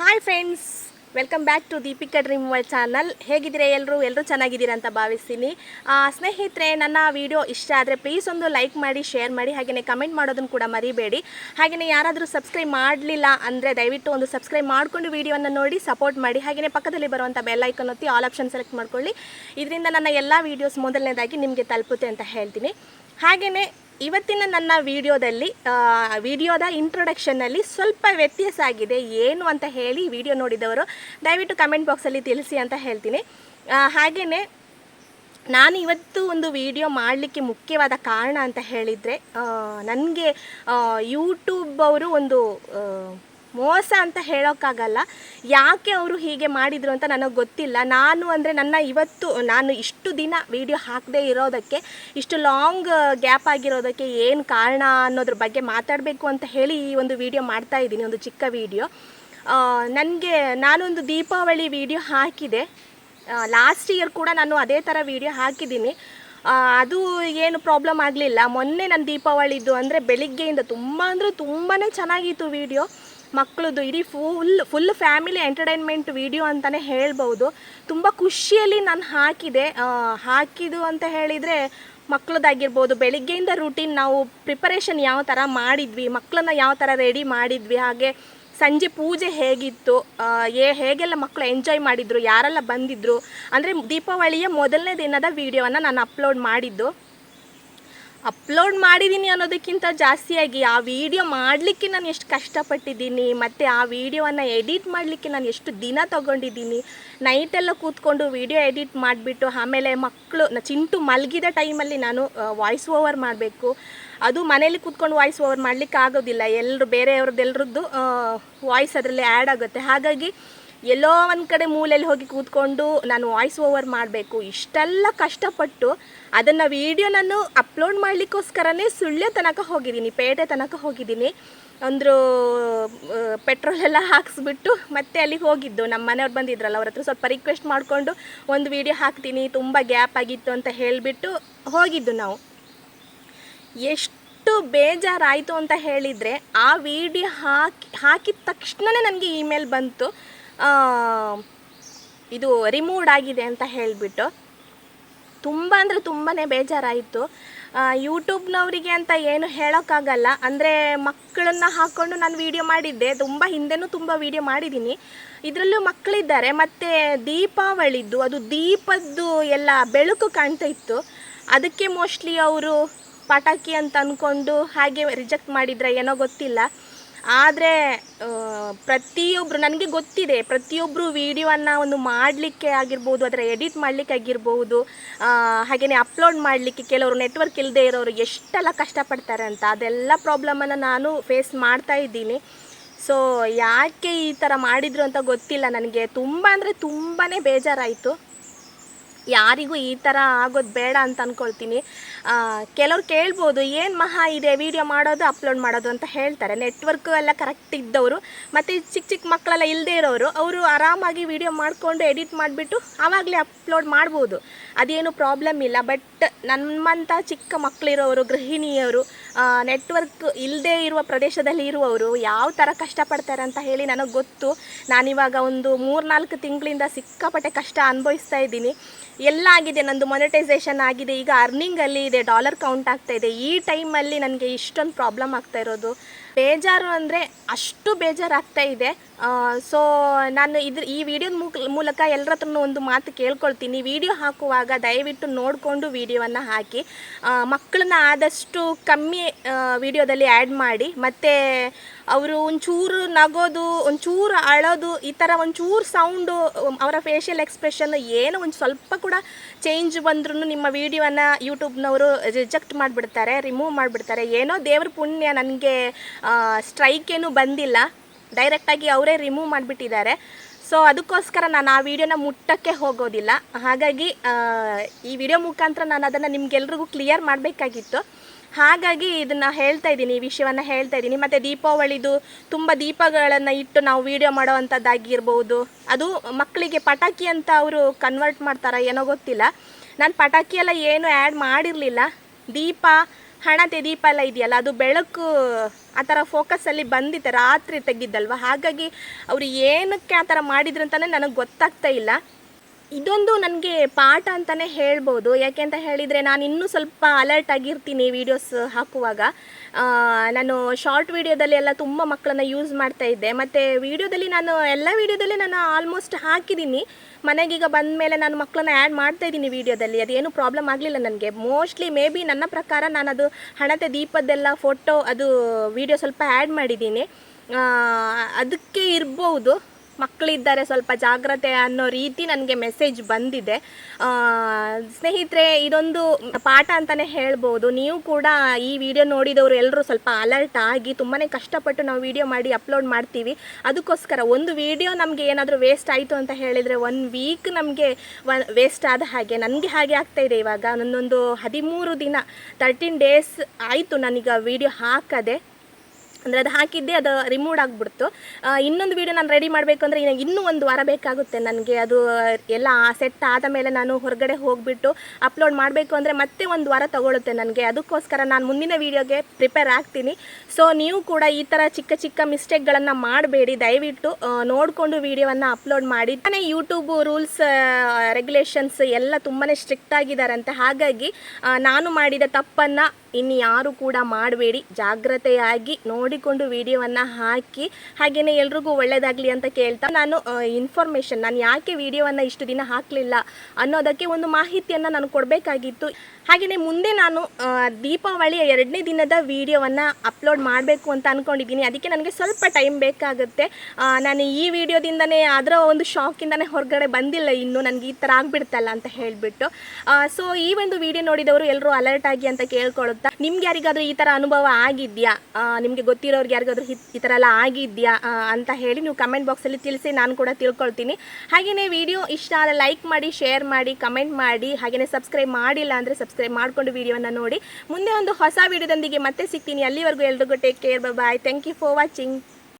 Hi friends welcome back to Deepika dream world channel ಹೇಗಿದ್ದೀರಾ ಎಲ್ಲರೂ ಎಲ್ಲರೂ ಚೆನ್ನಾಗಿದ್ದೀರಾ ಅಂತ ಭಾವಿಸ್ತೀನಿ. ಸ್ನೇಹಿತರೆ, ನನ್ನ ವಿಡಿಯೋ ಇಷ್ಟ ಆದರೆ ಪ್ಲೀಸ್ ಒಂದು ಲೈಕ್ ಮಾಡಿ ಶೇರ್ ಮಾಡಿ ಹಾಗೆಯೇ ಕಮೆಂಟ್ ಮಾಡೋದನ್ನು ಕೂಡ ಮರಿಬೇಡಿ. ಹಾಗೆಯೇ ಯಾರಾದರೂ ಸಬ್ಸ್ಕ್ರೈಬ್ ಮಾಡಲಿಲ್ಲ ಅಂದರೆ ದಯವಿಟ್ಟು ಒಂದು ಸಬ್ಸ್ಕ್ರೈಬ್ ಮಾಡಿಕೊಂಡು ವೀಡಿಯೋವನ್ನು ನೋಡಿ ಸಪೋರ್ಟ್ ಮಾಡಿ ಹಾಗೆಯೇ ಪಕ್ಕದಲ್ಲಿ ಬರುವಂಥ ಬೆಲ್ ಐಕನ್ ಒತ್ತಿ ಆಲ್ ಆಪ್ಷನ್ ಸೆಲೆಕ್ಟ್ ಮಾಡ್ಕೊಳ್ಳಿ. ಇದರಿಂದ ನನ್ನ ಎಲ್ಲ ವೀಡಿಯೋಸ್ ಮೊದಲನೇದಾಗಿ ನಿಮಗೆ ತಲುಪುತ್ತೆ ಅಂತ ಹೇಳ್ತೀನಿ. ಹಾಗೆಯೇ ಇವತ್ತಿನ ನನ್ನ ವಿಡಿಯೋದಲ್ಲಿ ವಿಡಿಯೋದ ಇಂಟ್ರೊಡಕ್ಷನ್ನಲ್ಲಿ ಸ್ವಲ್ಪ ವ್ಯತ್ಯಾಸ ಆಗಿದೆ. ಏನು ಅಂತ ಹೇಳಿ ವಿಡಿಯೋ ನೋಡಿದವರು, ದಯವಿಟ್ಟು ಕಮೆಂಟ್ ಬಾಕ್ಸಲ್ಲಿ ತಿಳಿಸಿ ಅಂತ ಹೇಳ್ತೀನಿ. ಹಾಗೆಯೇ ನಾನು ಇವತ್ತು ಒಂದು ವಿಡಿಯೋ ಮಾಡಲಿಕ್ಕೆ ಮುಖ್ಯವಾದ ಕಾರಣ ಅಂತ ಹೇಳಿದರೆ ನನಗೆ ಯೂಟ್ಯೂಬ್ ಅವರು ಒಂದು ಮೋಸ ಅಂತ ಹೇಳೋಕ್ಕಾಗಲ್ಲ. ಯಾಕೆ ಅವರು ಹೀಗೆ ಮಾಡಿದರು ಅಂತ ನನಗೆ ಗೊತ್ತಿಲ್ಲ. ನಾನು ಅಂದರೆ ನನ್ನ ಇವತ್ತು, ನಾನು ಇಷ್ಟು ದಿನ ವಿಡಿಯೋ ಹಾಕದೇ ಇರೋದಕ್ಕೆ, ಇಷ್ಟು ಲಾಂಗ್ ಗ್ಯಾಪ್ ಆಗಿರೋದಕ್ಕೆ ಏನು ಕಾರಣ ಅನ್ನೋದ್ರ ಬಗ್ಗೆ ಮಾತಾಡಬೇಕು ಅಂತ ಹೇಳಿ ಈ ಒಂದು ವಿಡಿಯೋ ಮಾಡ್ತಾ ಇದ್ದೀನಿ, ಒಂದು ಚಿಕ್ಕ ವಿಡಿಯೋ ನನಗೆ, ನಾನೊಂದು ದೀಪಾವಳಿ ವಿಡಿಯೋ ಹಾಕಿದೆ. ಲಾಸ್ಟ್ ಇಯರ್ ಕೂಡ ನಾನು ಅದೇ ಥರ ವಿಡಿಯೋ ಹಾಕಿದ್ದೀನಿ. ಅದು ಏನು ಪ್ರಾಬ್ಲಮ್ ಆಗಲಿಲ್ಲ. ಮೊನ್ನೆ ನನ್ನ ದೀಪಾವಳಿದು ಅಂದರೆ ಬೆಳಿಗ್ಗೆಯಿಂದ ತುಂಬ ಅಂದರೆ ತುಂಬಾ ಚೆನ್ನಾಗಿತ್ತು ವಿಡಿಯೋ ಮಕ್ಕಳದು ಇಡೀ full full family entertainment video ಅಂತಲೇ ಹೇಳ್ಬೋದು ತುಂಬ ಖುಷಿಯಲ್ಲಿ ನಾನು ಹಾಕಿದೆ. ಹಾಕಿದು ಅಂತ ಹೇಳಿದರೆ ಮಕ್ಕಳದಾಗಿರ್ಬೋದು ಬೆಳಿಗ್ಗೆಯಿಂದ ರೂಟೀನ್ ನಾವು ಪ್ರಿಪರೇಷನ್ ಯಾವ ಥರ ಮಾಡಿದ್ವಿ ಮಕ್ಕಳನ್ನ ಯಾವ ಥರ ರೆಡಿ ಮಾಡಿದ್ವಿ, ಹಾಗೆ ಸಂಜೆ ಪೂಜೆ ಹೇಗಿತ್ತು ಏ ಹೇಗೆಲ್ಲ ಮಕ್ಕಳು ಎಂಜಾಯ್ ಮಾಡಿದ್ರು, ಯಾರೆಲ್ಲ ಬಂದಿದ್ರು. ಅಂದರೆ ದೀಪಾವಳಿಯ ಮೊದಲನೇ ದಿನದ ವಿಡಿಯೋವನ್ನು ನಾನು ಅಪ್ಲೋಡ್ ಮಾಡಿದ್ದು. ಅಪ್ಲೋಡ್ ಮಾಡಿದ್ದೀನಿ ಅನ್ನೋದಕ್ಕಿಂತ ಜಾಸ್ತಿಯಾಗಿ ಆ ವಿಡಿಯೋ ಮಾಡಲಿಕ್ಕೆ ನಾನು ಎಷ್ಟು ಕಷ್ಟಪಟ್ಟಿದ್ದೀನಿ, ಮತ್ತು ಆ ವಿಡಿಯೋವನ್ನು ಎಡಿಟ್ ಮಾಡಲಿಕ್ಕೆ ನಾನು ಎಷ್ಟು ದಿನ ತೊಗೊಂಡಿದ್ದೀನಿ. ನೈಟೆಲ್ಲ ಕೂತ್ಕೊಂಡು ವಿಡಿಯೋ ಎಡಿಟ್ ಮಾಡಿಬಿಟ್ಟು, ಆಮೇಲೆ ಮಕ್ಕಳು ಚಿಂಟು ಮಲಗಿದ ಟೈಮಲ್ಲಿ ನಾನು ವಾಯ್ಸ್ ಓವರ್ ಮಾಡಬೇಕು. ಅದು ಮನೇಲಿ ಕೂತ್ಕೊಂಡು ವಾಯ್ಸ್ ಓವರ್ ಮಾಡಲಿಕ್ಕೆ ಆಗೋದಿಲ್ಲ. ಎಲ್ಲರೂ ಬೇರೆಯವ್ರದ್ದೆಲ್ಲರದ್ದು ವಾಯ್ಸ್ ಅದರಲ್ಲಿ ಆ್ಯಡ್ ಆಗುತ್ತೆ. ಹಾಗಾಗಿ ಎಲ್ಲೋ ಒಂದು ಕಡೆ ಮೂಲೆಯಲ್ಲಿ ಹೋಗಿ ಕೂತ್ಕೊಂಡು ನಾನು ವಾಯ್ಸ್ ಓವರ್ ಮಾಡಬೇಕು, ಇಷ್ಟೆಲ್ಲ ಕಷ್ಟಪಟ್ಟು ಅದನ್ನು ವಿಡಿಯೋ ನಾನು ಅಪ್ಲೋಡ್ ಮಾಡಲಿಕ್ಕೋಸ್ಕರನೇ ಸುಳ್ಯ ತನಕ ಹೋಗಿದ್ದೀನಿ, ಪೇಟೆ ತನಕ ಹೋಗಿದ್ದೀನಿ. ಅಂದರು ಪೆಟ್ರೋಲ್ ಎಲ್ಲ ಹಾಕಿಸ್ಬಿಟ್ಟು ಮತ್ತೆ ಅಲ್ಲಿಗೆ ಹೋಗಿದ್ದು. ನಮ್ಮ ಮನೆಯವ್ರು ಬಂದಿದ್ರಲ್ಲ, ಅವ್ರ ಹತ್ರ ಸ್ವಲ್ಪ ರಿಕ್ವೆಸ್ಟ್ ಮಾಡಿಕೊಂಡು ಒಂದು ವಿಡಿಯೋ ಹಾಕ್ತೀನಿ, ತುಂಬ ಗ್ಯಾಪ್ ಆಗಿತ್ತು ಅಂತ ಹೇಳಿಬಿಟ್ಟು ಹೋಗಿದ್ದು ನಾವು. ಎಷ್ಟು ಬೇಜಾರಾಯಿತು ಅಂತ ಹೇಳಿದರೆ, ಆ ವಿಡಿಯೋ ಹಾಕಿ, ಹಾಕಿದ ತಕ್ಷಣವೇ ನನಗೆ ಇಮೇಲ್ ಬಂತು. ಇದು ರಿಮೂವ್ಡ್ ಆಗಿದೆ ಅಂತ ಹೇಳಿಬಿಟ್ಟು. ತುಂಬ ಅಂದರೆ ತುಂಬಾ ಬೇಜಾರಾಯಿತು. ಯೂಟ್ಯೂಬ್ನವರಿಗೆ ಅಂತ ಏನು ಹೇಳೋಕ್ಕಾಗಲ್ಲ. ಅಂದರೆ ಮಕ್ಕಳನ್ನ ಹಾಕ್ಕೊಂಡು ನಾನು ವೀಡಿಯೋ ಮಾಡಿದ್ದೆ. ತುಂಬ ಹಿಂದೆನೂ ತುಂಬ ವೀಡಿಯೋ ಮಾಡಿದ್ದೀನಿ ಇದರಲ್ಲೂ ಮಕ್ಕಳಿದ್ದಾರೆ ಮತ್ತು ದೀಪಾವಳಿದ್ದು, ಅದು ದೀಪದ್ದು ಎಲ್ಲ ಬೆಳಕು ಕಾಣ್ತಾ ಇತ್ತು. ಅದಕ್ಕೆ ಮೋಸ್ಟ್ಲಿ ಅವರು ಪಟಾಕಿ ಅಂತ ಅಂದ್ಕೊಂಡು ಹಾಗೆ ರಿಜೆಕ್ಟ್ ಮಾಡಿದ್ರೆ ಏನೋ ಗೊತ್ತಿಲ್ಲ. ಆದರೆ ಪ್ರತಿಯೊಬ್ಬರು ನನಗೆ ಗೊತ್ತಿದೆ ಪ್ರತಿಯೊಬ್ಬರು ವೀಡಿಯೋವನ್ನು ಒಂದು ಮಾಡಲಿಕ್ಕೆ ಆಗಿರ್ಬೋದು ಅದರ ಎಡಿಟ್ ಮಾಡಲಿಕ್ಕೆ ಆಗಿರ್ಬೋದು ಹಾಗೆಯೇ ಅಪ್ಲೋಡ್ ಮಾಡಲಿಕ್ಕೆ ಕೆಲವರು ನೆಟ್ವರ್ಕ್ ಇಲ್ಲದೆ ಇರೋರು ಎಷ್ಟೆಲ್ಲ ಕಷ್ಟಪಡ್ತಾರೆ ಅಂತ, ಅದೆಲ್ಲ ಪ್ರಾಬ್ಲಮನ್ನು ನಾನು ಫೇಸ್ ಮಾಡ್ತಾ ಇದ್ದೀನಿ. ಸೊ ಯಾಕೆ ಈ ಥರ ಮಾಡಿದರು ಅಂತ ಗೊತ್ತಿಲ್ಲ ನನಗೆ. ತುಂಬ ಅಂದರೆ ತುಂಬಾ ಬೇಜಾರಾಯಿತು. ಯಾರಿಗೂ ಈ ಥರ ಆಗೋದು ಬೇಡ ಅಂತ ಅಂದ್ಕೊಳ್ತೀನಿ ಕೆಲವ್ರು ಕೇಳ್ಬೋದು, ಏನು ಮಹಾ ಇದೆ ವಿಡಿಯೋ ಮಾಡೋದು ಅಪ್ಲೋಡ್ ಮಾಡೋದು ಅಂತ ಹೇಳ್ತಾರೆ. ನೆಟ್ವರ್ಕು ಎಲ್ಲ ಕರೆಕ್ಟ್ ಇದ್ದವರು, ಮತ್ತು ಚಿಕ್ಕ ಚಿಕ್ಕ ಮಕ್ಕಳೆಲ್ಲ ಇಲ್ಲದೇ ಇರೋರು, ಅವರು ಆರಾಮಾಗಿ ವಿಡಿಯೋ ಮಾಡಿಕೊಂಡು ಎಡಿಟ್ ಮಾಡಿಬಿಟ್ಟು ಆವಾಗಲೇ ಅಪ್ಲೋಡ್ ಮಾಡ್ಬೋದು. ಅದೇನು ಪ್ರಾಬ್ಲಮ್ ಇಲ್ಲ ಬಟ್ ನಮ್ಮಂಥ ಚಿಕ್ಕ ಮಕ್ಕಳಿರೋರು ಗೃಹಿಣಿಯರು ನೆಟ್ವರ್ಕ್ ಇಲ್ಲದೇ ಇರುವ ಪ್ರದೇಶದಲ್ಲಿ ಇರುವವರು ಯಾವ ಥರ ಕಷ್ಟಪಡ್ತಾರೆ ಅಂತ ಹೇಳಿ ನನಗೆ ಗೊತ್ತು. ನಾನಿವಾಗ ಒಂದು ಮೂರ್ನಾಲ್ಕು ತಿಂಗಳಿಂದ ಸಿಕ್ಕಾಪಟ್ಟೆ ಕಷ್ಟ ಅನುಭವಿಸ್ತಾ ಇದ್ದೀನಿ. ಎಲ್ಲ ಆಗಿದೆ, ನಂದು ಮೊನಿಟೈಸೇಷನ್ ಆಗಿದೆ, ಈಗ ಅರ್ನಿಂಗಲ್ಲಿ ಇದೆ ಡಾಲರ್ ಕೌಂಟ್ ಆಗ್ತಾ ಇದೆ. ಈ ಟೈಮಲ್ಲಿ ನನಗೆ ಇಷ್ಟೊಂದು ಪ್ರಾಬ್ಲಮ್ ಆಗ್ತಾ ಇರೋದು. ಬೇಜಾರು ಅಂದರೆ ಅಷ್ಟು ಬೇಜಾರಾಗ್ತಾ ಇದೆ. ಸೊ ನಾನು ಇದ್ರ ಈ ವಿಡಿಯೋದ ಮೂಲಕ ಎಲ್ಲರ ಹತ್ರನೂ ಒಂದು ಮಾತು ಕೇಳ್ಕೊಳ್ತೀನಿ. ವಿಡಿಯೋ ಹಾಕುವಾಗ ದಯವಿಟ್ಟು ನೋಡಿಕೊಂಡು ವಿಡಿಯೋವನ್ನು ಹಾಕಿ. ಮಕ್ಕಳನ್ನ ಆದಷ್ಟು ಕಮ್ಮಿ ವಿಡಿಯೋದಲ್ಲಿ ಆ್ಯಡ್ ಮಾಡಿ. ಮತ್ತು ಅವರು ಒಂಚೂರು ನಗೋದು, ಒಂಚೂರು ಅಳೋದು, ಈ ಥರ ಒಂಚೂರು ಸೌಂಡು ಅವರ ಫೇಶಿಯಲ್ ಎಕ್ಸ್ಪ್ರೆಷನ್ ಏನೋ ಒಂದು ಸ್ವಲ್ಪ ಕೂಡ ಚೇಂಜ್ ಬಂದ್ರೂ ನಿಮ್ಮ ವಿಡಿಯೋನ ಯೂಟ್ಯೂಬ್ನವರು ರಿಜೆಕ್ಟ್ ಮಾಡಿಬಿಡ್ತಾರೆ ರಿಮೂವ್ ಮಾಡಿಬಿಡ್ತಾರೆ. ಏನೋ ದೇವ್ರ ಪುಣ್ಯ ನನಗೆ ಸ್ಟ್ರೈಕ್ ಏನು ಬಂದಿಲ್ಲ. ಡೈರೆಕ್ಟಾಗಿ ಅವರೇ ರಿಮೂವ್ ಮಾಡಿಬಿಟ್ಟಿದ್ದಾರೆ. ಸೊ ಅದಕ್ಕೋಸ್ಕರ ನಾನು ಆ ವಿಡಿಯೋನ ಮುಟ್ಟಕ್ಕೆ ಹೋಗೋದಿಲ್ಲ. ಹಾಗಾಗಿ ಈ ವಿಡಿಯೋ ಮುಖಾಂತರ ನಾನು ಅದನ್ನು ನಿಮ್ಗೆಲ್ರಿಗೂ ಕ್ಲಿಯರ್ ಮಾಡಬೇಕಾಗಿತ್ತು. ಹಾಗಾಗಿ ಇದನ್ನು ಹೇಳ್ತಾ ಇದ್ದೀನಿ, ಈ ವಿಷಯವನ್ನು ಹೇಳ್ತಾ ಇದ್ದೀನಿ. ಮತ್ತು ದೀಪಾವಳಿದು ತುಂಬ ದೀಪಗಳನ್ನು ಇಟ್ಟು ನಾವು ವಿಡಿಯೋ ಮಾಡೋವಂಥದ್ದಾಗಿರ್ಬೋದು ಅದು ಮಕ್ಕಳಿಗೆ ಪಟಾಕಿ ಅಂತ ಅವರು ಕನ್ವರ್ಟ್ ಮಾಡ್ತಾರ ಏನೋ ಗೊತ್ತಿಲ್ಲ. ನಾನು ಪಟಾಕಿ ಎಲ್ಲ ಏನು ಆ್ಯಡ್ ಮಾಡಿರಲಿಲ್ಲ. ದೀಪ ಹಣತೆ ದೀಪ ಎಲ್ಲ ಇದೆಯಲ್ಲ, ಅದು ಬೆಳಕು ಆ ಥರ ಫೋಕಸಲ್ಲಿ ಬಂದಿತ್ತು, ರಾತ್ರಿ ತೆಗ್ದಿದ್ದಲ್ವ? ಹಾಗಾಗಿ ಅವರು ಏನಕ್ಕೆ ಆ ಥರ ಮಾಡಿದ್ರು ಅಂತಲೇ ನನಗೆ ಗೊತ್ತಾಗ್ತಾ ಇಲ್ಲ. ಇದೊಂದು ನನಗೆ ಪಾಠ ಅಂತಲೇ ಹೇಳ್ಬೋದು. ಯಾಕೆ ಅಂತ ಹೇಳಿದರೆ ನಾನು ಇನ್ನೂ ಸ್ವಲ್ಪ ಅಲರ್ಟ್ ಆಗಿರ್ತೀನಿ ವೀಡಿಯೋಸ್ ಹಾಕುವಾಗ. ನಾನು ಶಾರ್ಟ್ ವೀಡಿಯೋದಲ್ಲಿ ಎಲ್ಲ ತುಂಬ ಮಕ್ಕಳನ್ನ ಯೂಸ್ ಮಾಡ್ತಾ ಇದ್ದೆ. ಮತ್ತು ವೀಡಿಯೋದಲ್ಲಿ ನಾನು ಎಲ್ಲ ವೀಡಿಯೋದಲ್ಲಿ ನಾನು ಆಲ್ಮೋಸ್ಟ್ ಹಾಕಿದ್ದೀನಿ. ಮನೆಗೀಗ ಬಂದ ಮೇಲೆ ನಾನು ಮಕ್ಕಳನ್ನ ಆ್ಯಡ್ ಮಾಡ್ತಾ ಇದ್ದೀನಿ ವೀಡಿಯೋದಲ್ಲಿ ಅದೇನು ಪ್ರಾಬ್ಲಮ್ ಆಗಲಿಲ್ಲ ನನಗೆ. ಮೋಸ್ಟ್ಲಿ ಮೇ ಬಿ ನನ್ನ ಪ್ರಕಾರ ನಾನು ಅದು ಹಣತೆ ದೀಪದ್ದೆಲ್ಲ ಫೋಟೋ ಅದು ವೀಡಿಯೋ ಸ್ವಲ್ಪ ಆ್ಯಡ್ ಮಾಡಿದ್ದೀನಿ. ಅದಕ್ಕೆ ಇರ್ಬೋದು. ಮಕ್ಕಳಿದ್ದಾರೆ ಸ್ವಲ್ಪ ಜಾಗ್ರತೆ ಅನ್ನೋ ರೀತಿ ನನಗೆ ಮೆಸೇಜ್ ಬಂದಿದೆ. ಸ್ನೇಹಿತರೆ, ಇದೊಂದು ಪಾಠ ಅಂತಲೇ ಹೇಳ್ಬೋದು. ನೀವು ಕೂಡ ಈ ವಿಡಿಯೋ ನೋಡಿದವರು ಎಲ್ಲರೂ ಸ್ವಲ್ಪ ಅಲರ್ಟ್ ಆಗಿ ತುಂಬಾ ಕಷ್ಟಪಟ್ಟು ನಾವು ವಿಡಿಯೋ ಮಾಡಿ ಅಪ್ಲೋಡ್ ಮಾಡ್ತೀವಿ. ಅದಕ್ಕೋಸ್ಕರ ಒಂದು ವಿಡಿಯೋ ನಮಗೆ ಏನಾದರೂ ವೇಸ್ಟ್ ಆಯಿತು ಅಂತ ಹೇಳಿದರೆ ಒನ್ ವೀಕ್ ನಮಗೆ ವೇಸ್ಟ್ ಆದ ಹಾಗೆ, ನನಗೆ ಹಾಗೆ ಆಗ್ತಾ ಇದೆ ಇವಾಗ. ನನ್ನೊಂದು ಹದಿಮೂರು ದಿನ ತರ್ಟೀನ್ ಡೇಸ್ ಆಯಿತು ನನಗೆ ವಿಡಿಯೋ ಹಾಕದೆ. ಅಂದರೆ ಅದು ಹಾಕಿದ್ದೆ ಅದು ರಿಮೂವ್ ಆಗಿಬಿಡ್ತು. ಇನ್ನೊಂದು ವೀಡಿಯೋ ನಾನು ರೆಡಿ ಮಾಡಬೇಕು ಅಂದರೆ ಇನ್ನು ಇನ್ನೂ ಒಂದು ವಾರ ಬೇಕಾಗುತ್ತೆ ನನಗೆ. ಅದು, ಎಲ್ಲ ಸೆಟ್ ಆದ ಮೇಲೆ ನಾನು ಹೊರಗಡೆ ಹೋಗಿಬಿಟ್ಟು ಅಪ್ಲೋಡ್ ಮಾಡಬೇಕು ಅಂದರೆ ಮತ್ತೆ ಒಂದು ವಾರ ತಗೊಳುತ್ತೆ ನನಗೆ. ಅದಕ್ಕೋಸ್ಕರ ನಾನು ಮುಂದಿನ ವೀಡಿಯೋಗೆ ಪ್ರಿಪೇರ್ ಆಗ್ತೀನಿ. ಸೊ ನೀವು ಕೂಡ ಈ ಥರ ಚಿಕ್ಕ ಚಿಕ್ಕ ಮಿಸ್ಟೇಕ್ಗಳನ್ನು ಮಾಡಬೇಡಿ. ದಯವಿಟ್ಟು ನೋಡಿಕೊಂಡು ವೀಡಿಯೋವನ್ನು ಅಪ್ಲೋಡ್ ಮಾಡಿ. ತಾನೇ ಯೂಟ್ಯೂಬು ರೂಲ್ಸ್ ರೆಗ್ಯುಲೇಷನ್ಸ್ ಎಲ್ಲ ತುಂಬಾ ಸ್ಟ್ರಿಕ್ಟ್ ಆಗಿದ್ದಾರಂತೆ ಹಾಗಾಗಿ ನಾನು ಮಾಡಿದ ತಪ್ಪನ್ನು ಇನ್ನು ಯಾರು ಕೂಡ ಮಾಡಬೇಡಿ. ಜಾಗ್ರತೆಯಾಗಿ ನೋಡಿಕೊಂಡು ವಿಡಿಯೋವನ್ನು ಹಾಕಿ ಹಾಗೆಯೇ ಎಲ್ರಿಗೂ ಒಳ್ಳೆಯದಾಗಲಿ ಅಂತ ಕೇಳ್ತಾ ನಾನು ಇನ್ಫಾರ್ಮೇಷನ್ ನಾನು ಯಾಕೆ ವಿಡಿಯೋವನ್ನು ಇಷ್ಟು ದಿನ ಹಾಕಲಿಲ್ಲ ಅನ್ನೋದಕ್ಕೆ ಒಂದು ಮಾಹಿತಿಯನ್ನು ನಾನು ಕೊಡಬೇಕಾಗಿತ್ತು. ಹಾಗೆಯೇ ಮುಂದೆ ನಾನು ದೀಪಾವಳಿಯ ಎರಡನೇ ದಿನದ ವಿಡಿಯೋವನ್ನು ಅಪ್ಲೋಡ್ ಮಾಡಬೇಕು ಅಂತ ಅಂದ್ಕೊಂಡಿದ್ದೀನಿ ಅದಕ್ಕೆ ನನಗೆ ಸ್ವಲ್ಪ ಟೈಮ್ ಬೇಕಾಗುತ್ತೆ. ನಾನು ಈ ವಿಡಿಯೋದಿಂದನೇ ಅದರ ಒಂದು ಶಾಕಿಂದನೇ ಹೊರಗಡೆ ಬಂದಿಲ್ಲ ಇನ್ನು, ನನಗೆ ಈ ಥರ ಆಗಿಬಿಡ್ತಲ್ಲ ಅಂತ ಹೇಳಿಬಿಟ್ಟು. ಸೊ ಈ ಒಂದು ವಿಡಿಯೋ ನೋಡಿದವರು ಎಲ್ಲರೂ ಅಲರ್ಟ್ ಆಗಿ ಅಂತ ಕೇಳ್ಕೊಳ್ಳುತ್ತಾ ನಿಮ್ಗೆ ಯಾರಿಗಾದರೂ ಈ ಥರ ಅನುಭವ ಆಗಿದೆಯಾ? ನಿಮಗೆ ಗೊತ್ತಿರೋರ್ಗೆ ಯಾರಿಗಾದ್ರೂ ಈ ಥರ ಎಲ್ಲ ಆಗಿದೆಯಾ ಅಂತ ಹೇಳಿ ನೀವು ಕಮೆಂಟ್ ಬಾಕ್ಸಲ್ಲಿ ತಿಳಿಸಿ ನಾನು ಕೂಡ ತಿಳ್ಕೊಳ್ತೀನಿ. ಹಾಗೆಯೇ ವಿಡಿಯೋ ಇಷ್ಟ ಆದರೆ ಲೈಕ್ ಮಾಡಿ ಶೇರ್ ಮಾಡಿ ಕಮೆಂಟ್ ಮಾಡಿ ಹಾಗೆಯೇ ಸಬ್ಸ್ಕ್ರೈಬ್ ಮಾಡಿಲ್ಲ ಅಂದರೆ ಸಬ್ಸ್ಕ್ರೈಬ್ ಮಾಡಿಕೊಂಡು ವಿಡಿಯೋನ ನೋಡಿ. ಮುಂದೆ ಒಂದು ಹೊಸ ವಿಡಿಯೋದೊಂದಿಗೆ ಮತ್ತೆ ಸಿಗ್ತೀನಿ. ಅಲ್ಲಿವರೆಗೂ ಎಲ್ರಿಗೂ take care bye thank you for watching